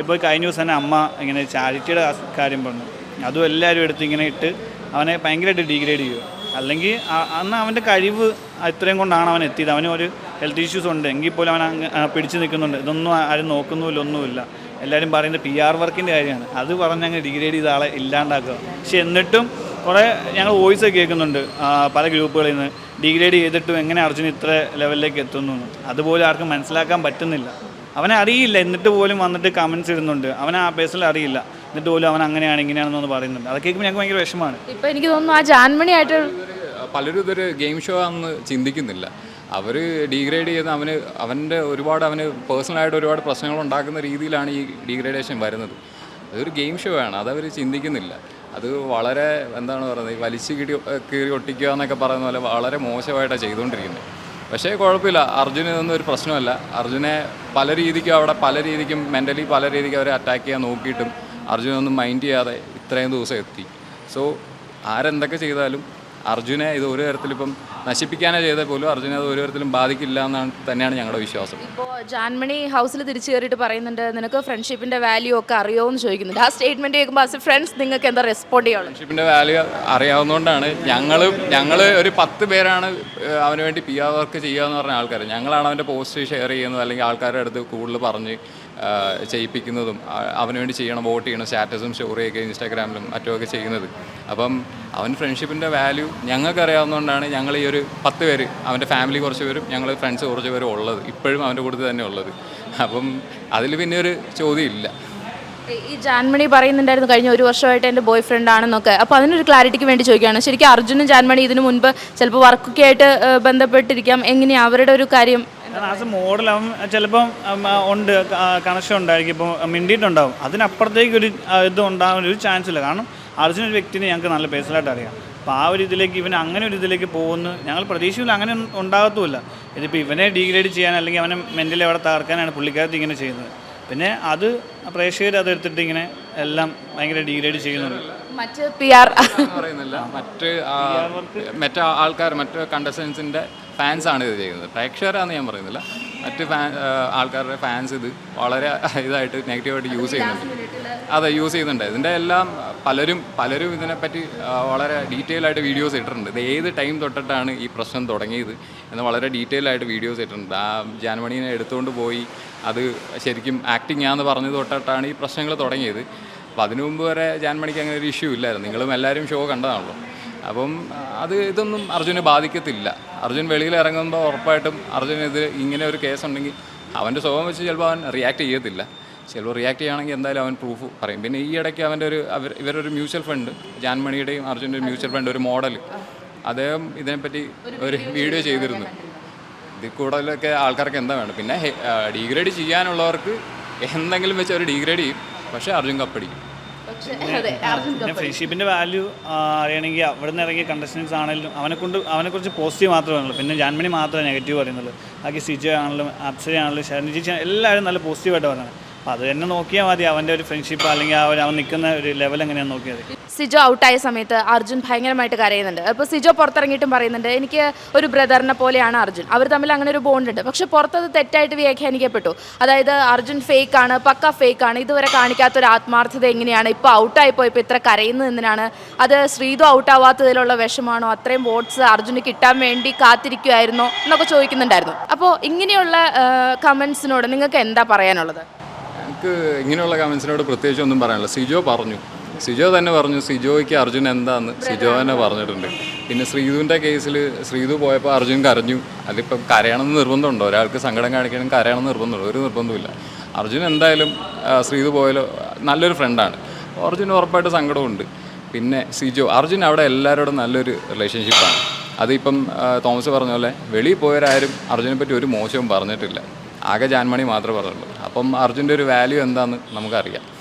ഇപ്പോൾ കഴിഞ്ഞ ദിവസം തന്നെ അമ്മ ഇങ്ങനെ ചാരിറ്റിയുടെ കാര്യം പറഞ്ഞു. അതും എല്ലാവരും എടുത്ത് ഇങ്ങനെ ഇട്ട് അവനെ ഭയങ്കരമായിട്ട് ഡീഗ്രേഡ് ചെയ്യുക അല്ലെങ്കിൽ അന്ന് അവന്റെ കഴിവ് ഇത്രയും കൊണ്ടാണ് അവൻ എത്തിയത്. അവന് ഒരു ഹെൽത്ത് ഇഷ്യൂസ് ഉണ്ട്. എങ്കിൽ പോലും അവൻ പിടിച്ചു നിൽക്കുന്നുണ്ട്. ഇതൊന്നും ആരും നോക്കുന്നുമില്ല ഒന്നുമില്ല. എല്ലാവരും പറയുന്നത് പി ആർ വർക്കിന്റെ കാര്യമാണ്. അത് പറഞ്ഞ് അങ്ങ് ഡിഗ്രേഡ് ചെയ്ത ആളെ ഇല്ലാണ്ടാക്കുക. പക്ഷെ എന്നിട്ടും കുറേ ഞങ്ങൾ വോയിസ് കേൾക്കുന്നുണ്ട്. പല ഗ്രൂപ്പുകളിൽ നിന്ന്. ഡിഗ്രേഡ് ചെയ്തിട്ടും എങ്ങനെ അർജുൻ ഇത്ര ലെവലിലേക്ക് എത്തുന്നു അതുപോലെ ആർക്കും മനസ്സിലാക്കാൻ പറ്റുന്നില്ല. അവനെ അറിയില്ല എന്നിട്ട് പോലും വന്നിട്ട് കമൻസ് ഇടുന്നുണ്ട്. അവൻ ആ പേഴ്സണൽ അറിയില്ല. എന്നിട്ട് പോലും അവൻ അങ്ങനെയാണ് ഇങ്ങനെയാണെന്നൊന്ന് പറയുന്നുണ്ട്. അത് കേൾക്കുമ്പോൾ ഞങ്ങൾക്ക് ഭയങ്കര വിഷമമാണ്. ഇപ്പൊ എനിക്ക് തോന്നുന്നു ആ ജാൻമണി ആയിട്ട് പലരും ഇതൊരു ഗെയിം ഷോ ആണെന്ന് ചിന്തിക്കുന്നില്ല. അവർ ഡീഗ്രേഡ് ചെയ്യുന്ന അവന് അവന്റെ ഒരുപാട് അവന് പേഴ്സണലായിട്ട് ഒരുപാട് പ്രശ്നങ്ങൾ ഉണ്ടാക്കുന്ന രീതിയിലാണ് ഈ ഡീഗ്രേഡേഷൻ വരുന്നത്. അതൊരു ഗെയിം ഷോ ആണ് അതവർ ചിന്തിക്കുന്നില്ല. അത് വളരെ എന്താണ് പറയുന്നത് ഈ വലിച്ചു കിടി കീറി ഒട്ടിക്കുക എന്നൊക്കെ പറയുന്ന പോലെ വളരെ മോശമായിട്ടാണ് ചെയ്തുകൊണ്ടിരിക്കുന്നത്. പക്ഷേ കുഴപ്പമില്ല അർജുനൊന്നും ഇതൊന്നും ഒരു പ്രശ്നമല്ല. അർജുനെ പല രീതിക്കും അവിടെ പല രീതിക്കും മെന്റലി പല രീതിക്കും അവരെ അറ്റാക്ക് ചെയ്യാൻ നോക്കിയിട്ടും അർജുനൊന്നും മൈൻഡ് ചെയ്യാതെ ഇത്രയും ദിവസം എത്തി. സോ ആരെന്തൊക്കെ ചെയ്താലും അർജുനെ ഇത് ഒരു തരത്തിലിപ്പം നശിപ്പിക്കാനേ ചെയ്താൽ പോലും അർജുനെ അത് ഒരു തരത്തിലും ബാധിക്കില്ല എന്നാണ് തന്നെയാണ് ഞങ്ങളുടെ വിശ്വാസം. ഇപ്പോൾ ജാൻമണി ഹൗസിൽ തിരിച്ചു കയറിയിട്ട് പറയുന്നുണ്ട് നിനക്ക് ഫ്രണ്ട്ഷിപ്പിന്റെ വാല്യൂ ഒക്കെ അറിയോ എന്ന് ചോദിക്കുന്നുണ്ട്. ആ സ്റ്റേറ്റ്മെന്റ് കേൾക്കുമ്പോൾ ആസ് എ ഫ്രണ്ട്സ് നിങ്ങൾക്ക് എന്താ റെസ്പോണ്ട് ചെയ്യണം ഫ്രണ്ട്ഷിപ്പിന്റെ വാല്യൂ അറിയാവുന്നതുകൊണ്ടാണ് ഞങ്ങൾ ഞങ്ങൾ ഒരു പത്ത് പേരാണ് അവന് വേണ്ടി പി ആർ വർക്ക് ചെയ്യുക എന്ന് പറഞ്ഞ ആൾക്കാർ ഞങ്ങളാണ് അവന്റെ പോസ്റ്റ് ഷെയർ ചെയ്യുന്നത് അല്ലെങ്കിൽ ആൾക്കാരുടെ അടുത്ത് കൂടുതൽ പറഞ്ഞ് ചെയ്യിപ്പിക്കുന്നതും അവന് വേണ്ടി ചെയ്യണം വോട്ട് ചെയ്യണം സ്റ്റാറ്റസും സ്റ്റോറിയൊക്കെ ഇൻസ്റ്റാഗ്രാമിലും മറ്റുമൊക്കെ ചെയ്യുന്നത്. അപ്പം അവൻ ഫ്രണ്ട്ഷിപ്പിന്റെ വാല്യൂ ഞങ്ങൾക്ക് അറിയാവുന്നതുകൊണ്ടാണ് ഞങ്ങൾ ഈ ഒരു പത്ത് പേര് അവന്റെ ഫാമിലി കുറച്ച് പേരും ഞങ്ങൾ ഫ്രണ്ട്സ് കുറച്ച് പേരും ഉള്ളത്. ഇപ്പോഴും അവന്റെ കൂട്ടത്തിൽ തന്നെ ഉള്ളത്. അപ്പം അതിൽ പിന്നെ ഒരു ചോദ്യമില്ല ഈ ജാൻമണി പറയുന്നുണ്ടായിരുന്നു കഴിഞ്ഞ ഒരു വർഷമായിട്ട് എന്റെ ബോയ് ഫ്രണ്ട് ആണെന്നൊക്കെ. അപ്പോൾ അതിനൊരു ക്ലാരിറ്റിക്ക് വേണ്ടി ചോദിക്കുകയാണ്. ശരിക്കും അർജുനും ജാൻമണി ഇതിനു മുൻപ് ചിലപ്പോൾ വർക്കൊക്കെ ആയിട്ട് ബന്ധപ്പെട്ടിരിക്കാം. എങ്ങനെയാണ് അവരുടെ ഒരു കാര്യം? ആസ് എ മോഡൽ അവൻ ചിലപ്പം ഉണ്ട് കണക്ഷൻ ഉണ്ടായിരിക്കും ഇപ്പോൾ മിണ്ടിയിട്ടുണ്ടാവും അതിനപ്പുറത്തേക്ക് ഒരു ഇത് ഉണ്ടാകാൻ ഒരു ചാൻസ് ഇല്ല കാരണം അർജുൻ ഒരു വ്യക്തിനെ ഞങ്ങൾക്ക് നല്ല പേഴ്സണലായിട്ട് അറിയാം അപ്പോൾ ആ ഒരു ഇതിലേക്ക് ഇവൻ അങ്ങനെ ഒരു ഇതിലേക്ക് പോകുന്നു ഞങ്ങൾ പ്രതീക്ഷയിൽ അങ്ങനെ ഉണ്ടാകത്തുമില്ല ഇതിപ്പോൾ ഇവനെ ഡീഗ്രേഡ് ചെയ്യാൻ അല്ലെങ്കിൽ അവനെ മെന്റലി അവിടെ തകർക്കാനാണ് പുള്ളിക്കാരത്തി ഇങ്ങനെ ചെയ്യുന്നത് പിന്നെ അത് പ്രേക്ഷകർ അതെടുത്തിട്ട് ഇങ്ങനെ എല്ലാം ഭയങ്കര ഡീഗ്രേഡ് ചെയ്യുന്നുണ്ട്. മറ്റ് പി ആർ പറയുന്നില്ല. മറ്റ് ആ, മറ്റ് ആൾക്കാർ മറ്റ് കണ്ടസ്റ്റൻസിന്റെ ഫാൻസ് ആണ് ഇത് ചെയ്യുന്നത്. പ്രേക്ഷകരാന്ന് ഞാൻ പറയുന്നില്ല. മറ്റ് ഫാൻ ആൾക്കാരുടെ ഫാൻസ് ഇത് വളരെ ഇതായിട്ട് നെഗറ്റീവായിട്ട് യൂസ് ചെയ്യുന്നുണ്ട്. അതെ യൂസ് ചെയ്യുന്നുണ്ട്. ഇതിന്റെ എല്ലാം പലരും പലരും ഇതിനെപ്പറ്റി വളരെ ഡീറ്റെയിൽ ആയിട്ട് വീഡിയോസ് ഇട്ടിട്ടുണ്ട്. ഇത് ഏത് ടൈം തൊട്ടിട്ടാണ് ഈ പ്രശ്നം തുടങ്ങിയത് എന്ന് വളരെ ഡീറ്റെയിൽ ആയിട്ട് വീഡിയോസ് ഇട്ടിട്ടുണ്ട്. ആ ജാൻമണീനെ എടുത്തുകൊണ്ട് പോയി അത് ശരിക്കും ആക്ടിങ് ആണെന്ന് പറഞ്ഞത് തൊട്ടിട്ടാണ് ഈ പ്രശ്നങ്ങൾ തുടങ്ങിയത്. അപ്പോൾ അതിനു മുമ്പ് വരെ ജാൻമണിക്ക് അങ്ങനെ ഒരു ഇഷ്യൂ ഇല്ലായിരുന്നു. നിങ്ങളും എല്ലാവരും ഷോ കണ്ടതാണല്ലോ. അപ്പം അത് ഇതൊന്നും അർജുനെ ബാധിക്കത്തില്ല. അർജുൻ വെളിയിൽ ഇറങ്ങുമ്പോൾ ഉറപ്പായിട്ടും അർജുൻ ഇത് ഇങ്ങനെ ഒരു കേസ് ഉണ്ടെങ്കിൽ അവന്റെ സ്വഭാവം വെച്ച് ചിലപ്പോൾ അവൻ റിയാക്ട് ചെയ്യത്തില്ല. ചിലപ്പോൾ റിയാക്ട് ചെയ്യുകയാണെങ്കിൽ എന്തായാലും അവൻ പ്രൂഫ് പറയും. പിന്നെ ഈ ഇടയ്ക്ക് അവന്റെ ഒരു അവർ ഇവരൊരു മ്യൂച്വൽ ഫണ്ട് ജാൻമണിയുടെയും അർജുന്റെ ഒരു മ്യൂച്വൽ ഫണ്ട് ഒരു മോഡൽ അദ്ദേഹം ഇതിനെപ്പറ്റി ഒരു വീഡിയോ ചെയ്തിരുന്നു. ഇതിൽ കൂടുതലൊക്കെ ആൾക്കാർക്ക് എന്താ വേണം പിന്നെ ഡീഗ്രേഡ് ചെയ്യാനുള്ളവർക്ക് എന്തെങ്കിലും വെച്ച് അവർ ഡീഗ്രേഡ് ചെയ്യും. പക്ഷേ അർജുൻ കപ്പടിക്കും പിന്നെ ഫ്രണ്ട്ഷിപ്പിന്റെ വാല്യൂ അറിയണമെങ്കിൽ അവിടെ നിന്ന് ഇറങ്ങിയ കണ്ടസ്റ്റൻസ് ആണെങ്കിലും അവനെ കൊണ്ട് അവനെ കുറിച്ച് പോസിറ്റീവ് മാത്രമേ ഉള്ളൂ പിന്നെ ജാൻമണി മാത്രമേ നെഗറ്റീവ് പറയുന്നുള്ളൂ. ബാക്കി സിജോ ആണെങ്കിലും അപ്സര ആണെങ്കിലും ചേച്ചി എല്ലാവരും നല്ല പോസിറ്റീവായിട്ട് പറയുന്നത് അത് തന്നെ നോക്കിയാൽ മതി. അവന്റെ ഒരു ഫ്രണ്ട്ഷിപ്പ് അല്ലെങ്കിൽ ഒരു അവൻ നിൽക്കുന്ന ഒരു ലെവൽ എങ്ങനെയാണ് നോക്കിയാൽ സിജോ ഔട്ടായ സമയത്ത് അർജുൻ ഭയങ്കരമായിട്ട് കരയുന്നുണ്ട്. അപ്പോൾ സിജോ പുറത്തിറങ്ങിയിട്ടും പറയുന്നുണ്ട് എനിക്ക് ഒരു ബ്രദറിനെ പോലെയാണ് അർജുൻ. അവർ തമ്മിൽ അങ്ങനെ ഒരു ബോണ്ട് ഉണ്ട്. പക്ഷെ പുറത്തത് തെറ്റായിട്ട് വ്യാഖ്യാനിക്കപ്പെട്ടു. അതായത് അർജുൻ ഫേക്ക് ആണ് പക്ക ഫേക്ക് ആണ്. ഇതുവരെ കാണിക്കാത്ത ഒരു ആത്മാർത്ഥത എങ്ങനെയാണ്? ഇപ്പോൾ ഔട്ടായിപ്പോൾ പോയപ്പോൾ ഇത്ര കരയുന്നത് അത് ശ്രീതു ഔട്ടാവാത്തതിലുള്ള വിഷമാണോ? അത്രയും വോട്ട്സ് അർജുന് കിട്ടാൻ വേണ്ടി കാത്തിരിക്കുമായിരുന്നോ എന്നൊക്കെ ചോദിക്കുന്നുണ്ടായിരുന്നു. അപ്പോൾ ഇങ്ങനെയുള്ള കമൻസിനോട് നിങ്ങൾക്ക് എന്താ പറയാനുള്ളത്? എനിക്ക് ഇങ്ങനെയുള്ള കമൻസിനോട് പ്രത്യേകിച്ച് ഒന്നും പറയാനില്ല. സിജോ പറഞ്ഞു. സിജോ തന്നെ പറഞ്ഞു സിജോയ്ക്ക് അർജുൻ എന്താന്ന്. സിജോ തന്നെ പറഞ്ഞിട്ടുണ്ട്. പിന്നെ ശ്രീതുവിന്റെ കേസിൽ ശ്രീധു പോയപ്പോൾ അർജുൻ കരഞ്ഞു. അതിപ്പം കരയണമെന്ന് നിർബന്ധമുണ്ടോ? ഒരാൾക്ക് സങ്കടം കാണിക്കണം കരയണമെന്ന് നിർബന്ധമുണ്ടോ? ഒരു നിർബന്ധമില്ല അർജുൻ എന്തായാലും ശ്രീധു പോയാലോ നല്ലൊരു ഫ്രണ്ടാണ് അർജുൻ ഉറപ്പായിട്ട് സങ്കടമുണ്ട് പിന്നെ സിജോ അർജുൻ അവിടെ എല്ലാവരോടും നല്ലൊരു റിലേഷൻഷിപ്പാണ് അതിപ്പം തോമസ് പറഞ്ഞ പോലെ വെളിയിൽ പോയവരാരും അർജുനെ പറ്റി ഒരു മോശവും പറഞ്ഞിട്ടില്ല. ആകെ ജാൻമണി മാത്രമേ പറഞ്ഞുള്ളൂ. അപ്പം അർജുന്റെ ഒരു വാല്യൂ എന്താണെന്ന് നമുക്കറിയാം.